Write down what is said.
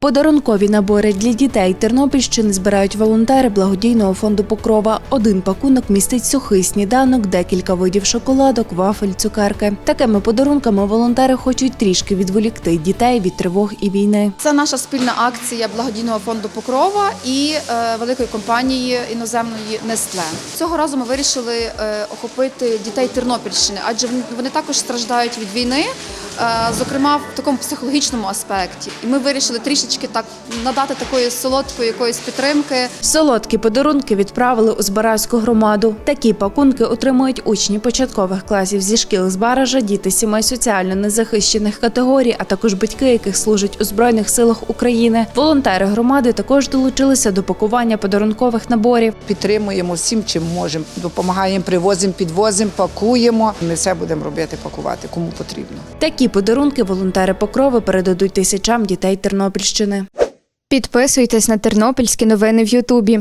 Подарункові набори для дітей Тернопільщини збирають волонтери благодійного фонду Покрова. Один пакунок містить сухий сніданок, декілька видів шоколадок, вафель, цукерки. Такими подарунками волонтери хочуть трішки відволікти дітей від тривог і війни. Це наша спільна акція благодійного фонду Покрова і е, великої компанії іноземної Нестле. Цього разу ми вирішили е, охопити дітей Тернопільщини, адже вони- також страждають від війни, е, зокрема в такому психологічному аспекті. І ми вирішили трішечки так надати такої солодкої якоїсь підтримки. Солодкі подарунки відправили у Збаразьку громаду. Такі пакунки отримують учні початкових класів зі шкіл Збаража, діти сімей соціально незахищених категорій, а також батьки, яких служать у збройних силах України. Волонтери громади також долучилися до пакування подарункових наборів. Підтримуємо всім, чим можемо. Допомагаємо, привозимо, підвозимо, пакуємо. Ми все будемо робити, пакувати, кому потрібно. Такі подарунки волонтери покрови передадуть тисячам дітей Тернопільщини. Підписуйтесь на тернопільські новини в Ютубі.